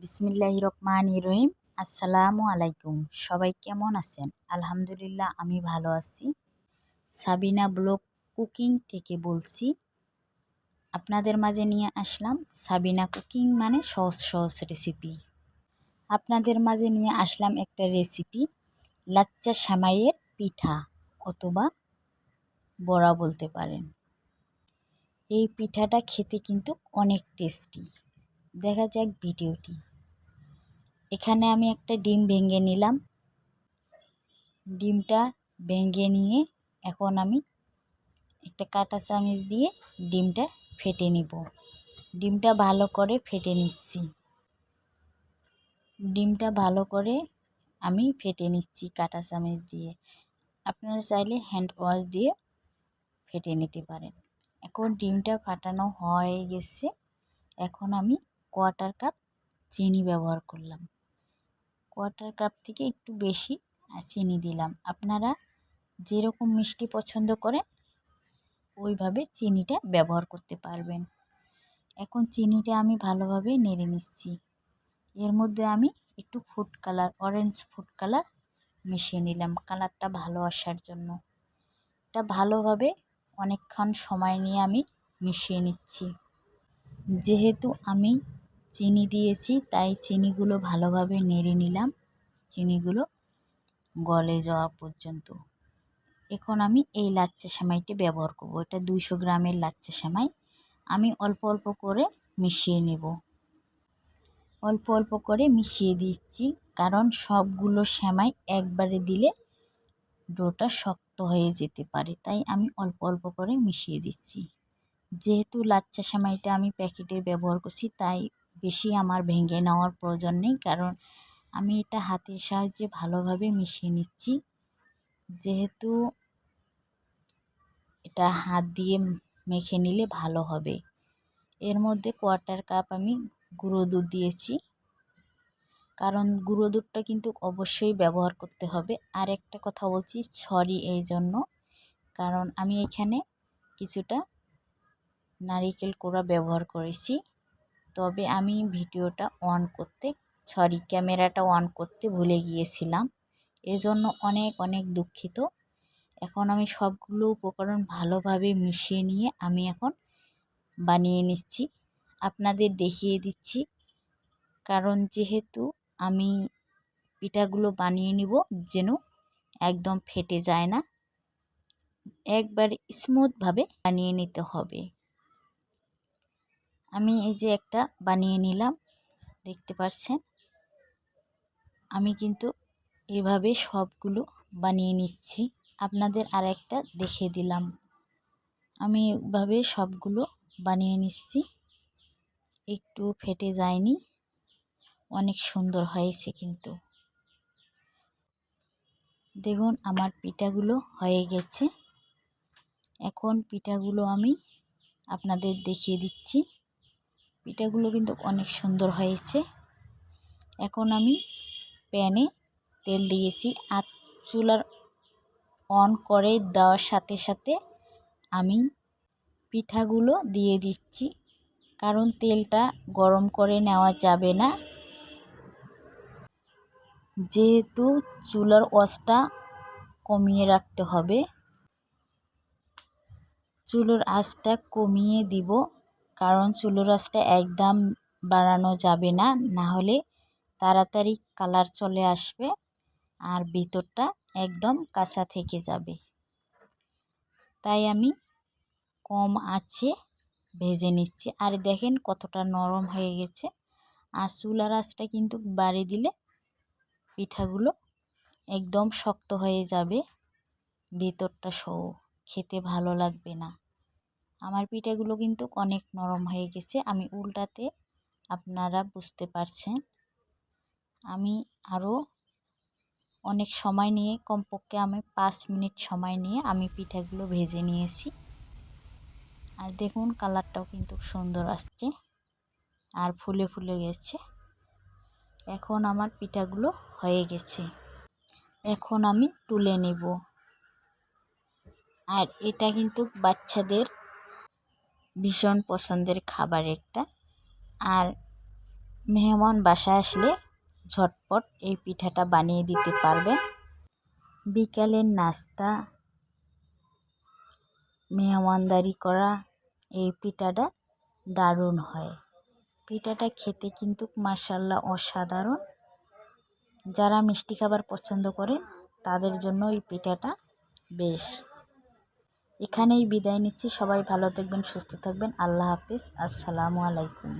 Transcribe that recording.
বিসমিল্লাহ রহমান রহিম। আসসালামু আলাইকুম। সবাই কেমন আছেন? আলহামদুলিল্লাহ, আমি ভালো আছি। সাবিনা ব্লগ কুকিং থেকে বলছি, আপনাদের মাঝে নিয়ে আসলাম সাবিনা কুকিং মানে সহজ সহজ রেসিপি আপনাদের মাঝে নিয়ে আসলাম একটা রেসিপি লাচ্চা সামাইয়ের পিঠা অথবা বড়া বলতে পারেন। এই পিঠাটা খেতে কিন্তু অনেক টেস্টি দেখা যাক ভিডিওটি। এখানে আমি একটা ডিম ভেঙে নিলাম। ডিমটা ভেঙে নিয়ে এখন আমি একটা কাঁটা চামচ দিয়ে ডিমটা ফেটে নিব। ডিমটা ভালো করে ফেটে নিচ্ছি। ডিমটা ভালো করে আমি ফেটে নিচ্ছি কাঁটা চামচ দিয়ে। আপনারা চাইলে হ্যান্ড ওয়াশ দিয়ে ফেটে নিতে পারেন। এখন ডিমটা ফাটানো হয়ে গেছে। এখন আমি কোয়ার্টার কাপ চিনি ব্যবহার করলাম। কোয়ার্টার কাপ থেকে একটু বেশি চিনি দিলাম। আপনারা যেরকম মিষ্টি পছন্দ করেন, ওইভাবে চিনিটা ব্যবহার করতে পারবেন। এখন চিনিটা আমি ভালোভাবে নেড়ে নিচ্ছি। এর মধ্যে আমি একটু food colour orange food colour মিশিয়ে নিলাম কালারটা ভালো আসার জন্য। এটা ভালোভাবে অনেকক্ষণ সময় নিয়ে আমি মিশিয়ে নিচ্ছি। যেহেতু আমি চিনি দিয়েছি, তাই চিনিগুলো ভালোভাবে নেড়ে নিলাম। চিনিগুলো গলে যাওয়া পর্যন্ত। এখন আমি এই লাচ্চা সেমাইটি ব্যবহার করব। এটা দুইশো গ্রামের লাচ্চা সেমাই। আমি অল্প অল্প করে মিশিয়ে নেব। অল্প অল্প করে মিশিয়ে দিচ্ছি, কারণ সবগুলো সেমাই একবারে দিলে ডোটা শক্ত হয়ে যেতে পারে, তাই আমি অল্প অল্প করে মিশিয়ে দিচ্ছি। যেহেতু লাচ্চা সেমাইটা আমি প্যাকেটের ব্যবহার করছি, তাই বেশি আমার ভেঙে নেওয়ার প্রয়োজন নেই, কারণ আমি এটা হাতের সাহায্যে ভালোভাবে মিশিয়ে নিচ্ছি। যেহেতু এটা হাত দিয়ে মেখে নিলে ভালো হবে। এর মধ্যে কোয়ার্টার কাপ আমি গুঁড়ো দুধ দিয়েছি। কারণ গুঁড়ো দুধটা কিন্তু অবশ্যই ব্যবহার করতে হবে। আর একটা কথা বলছি, সরি এই জন্য। কারণ আমি এখানে কিছুটা নারিকেল কোড়া ব্যবহার করেছি। তবে আমি ভিডিওটা অন করতে সরি, ক্যামেরাটা অন করতে ভুলে গিয়েছিলাম। এজন্য অনেক অনেক দুঃখিত। এখন আমি সবগুলো উপকরণ ভালোভাবে মিশিয়ে নিয়ে আমি এখন বানিয়ে নিচ্ছি। আপনাদের দেখিয়ে দিচ্ছি। কারণ যেহেতু আমি পিঠাগুলো বানিয়ে নিব, যেন একদম ফেটে যায় না, একবার স্মুথভাবে বানিয়ে নিতে হবে। আমি এই যে একটা বানিয়ে নিলাম, দেখতে পাচ্ছেন আমি কিন্তু এভাবে সবগুলো বানিয়ে নিচ্ছি। আপনাদের আর একটা দেখে দিলাম। আমি এভাবে সবগুলো বানিয়ে নিচ্ছি। একটু ফেটে যায়নি। অনেক সুন্দর হয়েছে কিন্তু। দেখুন, আমার পিঠাগুলো হয়ে গেছে। এখন পিঠাগুলো আমি আপনাদের দেখিয়ে দিচ্ছি। পিঠাগুলো কিন্তু অনেক সুন্দর হয়েছে। এখন আমি প্যানে তেল দিয়েছি আর চুলার অন করে দেওয়ার সাথে সাথে আমি পিঠাগুলো দিয়ে দিচ্ছি। কারণ তেলটা গরম করে নেওয়া যাবে না। যেহেতু চুলার ওয়াশটা কমিয়ে রাখতে হবে, চুলোর আঁচটা কমিয়ে দিব। কারণ চুলোর আঁচটা একদম বাড়ানো যাবে না না হলে তাড়াতাড়ি কালার চলে আসবে আর ভিতরটা একদম কাঁচা থেকে যাবে। তাই আমি কম আছে ভেজে নিচ্ছি। আর দেখেন কতটা নরম হয়ে গেছে। আর চুলার আঁচটা কিন্তু বাড়ি দিলে পিঠাগুলো একদম শক্ত হয়ে যাবে। ভিতরটা সৌ খেতে ভালো লাগবে না। আমার পিঠাগুলো কিন্তু অনেক নরম হয়ে গেছে। আমি উল্টাতে আপনারা বুঝতে পারছেন। আমি আরও অনেক সময় নিয়ে, কমপক্ষে আমি পাঁচ মিনিট সময় নিয়ে আমি পিঠাগুলো ভেজে নিয়েছি। আর দেখুন কালারটাও কিন্তু সুন্দর আসছে আর ফুলে ফুলে গেছে। এখন আমার পিঠাগুলো হয়ে গেছে। এখন আমি তুলে নেব। আর এটা কিন্তু বাচ্চাদের ভীষণ পছন্দের খাবার একটা। আর মেহমান বাসায় আসলে ঝটপট এই পিঠাটা বানিয়ে দিতে পারবেন বিকালের নাস্তা, মেহমানদারি করা, এই পিঠাটা দারুণ হয়। পিঠাটা খেতে কিন্তু মার্শাল্লাহ অসাধারণ। যারা মিষ্টি খাবার পছন্দ করেন, তাদের জন্য এই পিঠাটা বেশ। এখানেই বিদায় নিচ্ছি। সবাই ভালো থাকবেন, সুস্থ থাকবেন। আল্লাহ হাফিজ। আসসালামু আলাইকুম।